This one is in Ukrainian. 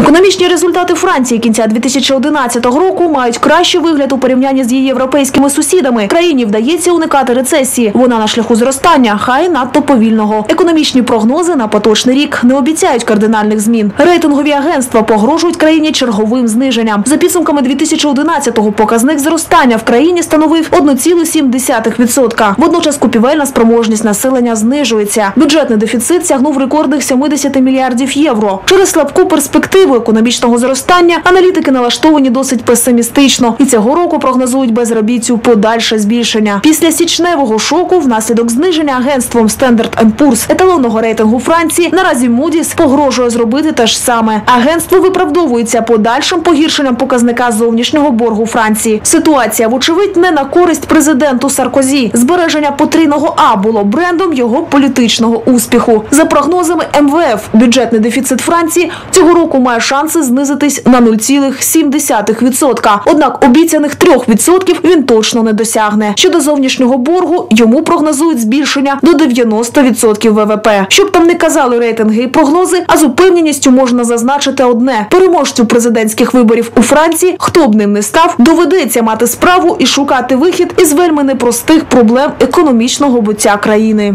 Економічні результати Франції кінця 2011 року мають кращий вигляд у порівнянні з її європейськими сусідами. Країні вдається уникати рецесії. Вона на шляху зростання, хай надто повільного. Економічні прогнози на поточний рік не обіцяють кардинальних змін. Рейтингові агентства погрожують країні черговим зниженням. За підсумками 2011-го показник зростання в країні становив 1,7%. Водночас купівельна спроможність населення знижується. Бюджетний дефіцит сягнув рекордних 70 мільярдів євро. Через слабку перспективу економічного зростання аналітики налаштовані досить песимістично і цього року прогнозують безробіттю подальше збільшення. Після січневого шоку внаслідок зниження агентством Standard Poor's еталонного рейтингу Франції наразі Moody's погрожує зробити те ж саме. Агентство виправдовується подальшим погіршенням показника зовнішнього боргу Франції. Ситуація, вочевидь, не на користь президенту Саркозі. Збереження потрійного А було брендом його політичного успіху. За прогнозами МВФ, бюджетний дефіцит Франції цього року має шанси знизитись на 0,7%. Однак обіцяних 3% він точно не досягне. Щодо зовнішнього боргу, йому прогнозують збільшення до 90% ВВП. Щоб там не казали рейтинги і прогнози, а з упевненістю можна зазначити одне: переможцю президентських виборів у Франції, хто б ним не став, доведеться мати справу і шукати вихід із вельми непростих проблем економічного буття країни.